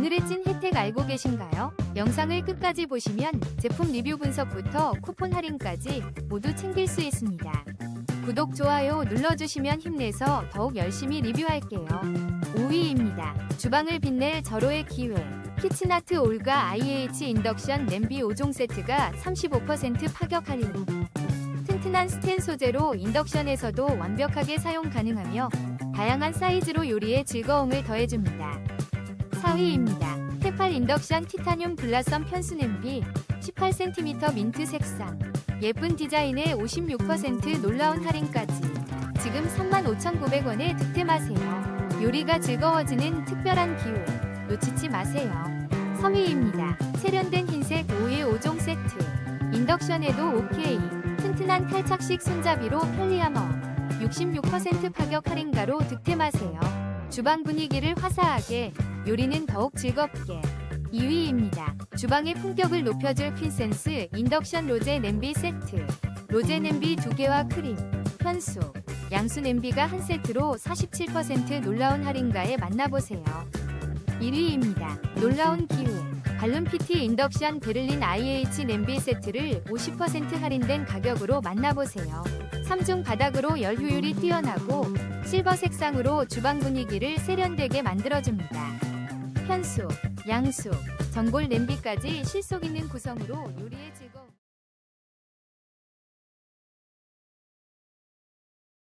오늘의 찐 혜택 알고 계신가요? 영상을 끝까지 보시면 제품 리뷰 분석부터 쿠폰 할인까지 모두 챙길 수 있습니다. 구독, 좋아요 눌러주시면 힘내서 더욱 열심히 리뷰할게요. 5위입니다. 주방을 빛낼 절호의 기회. 키친아트 올가 IH 인덕션 냄비 5종 세트가 35% 파격 할인. 튼튼한 스텐 소재로 인덕션에서도 완벽하게 사용 가능하며 다양한 사이즈로 요리에 즐거움을 더해줍니다. 4위입니다. 테팔 인덕션 티타늄 블라썸 편수 냄비 18cm 민트 색상 예쁜 디자인에 56% 놀라운 할인까지 지금 35,900원에 득템하세요. 요리가 즐거워지는 특별한 기회 놓치지 마세요. 3위입니다. 세련된 흰색 5의 5종 세트 인덕션에도 OK 튼튼한 탈착식 손잡이로 편리함어 66% 파격 할인가로 득템하세요. 주방 분위기를 화사하게 요리는 더욱 즐겁게 2위입니다. 주방의 품격을 높여줄 퀸센스 인덕션 로제 냄비 세트 로제 냄비 2개와 크림, 현수, 양수 냄비가 한 세트로 47% 놀라운 할인가에 만나보세요. 1위입니다. 놀라운 기회 발룸 PT 인덕션 베를린 IH 냄비 세트를 50% 할인된 가격으로 만나보세요. 3중 바닥으로 열 효율이 뛰어나고 실버 색상으로 주방 분위기를 세련되게 만들어줍니다. 현수, 양수, 전골 냄비까지 실속 있는 구성으로 요리의 즐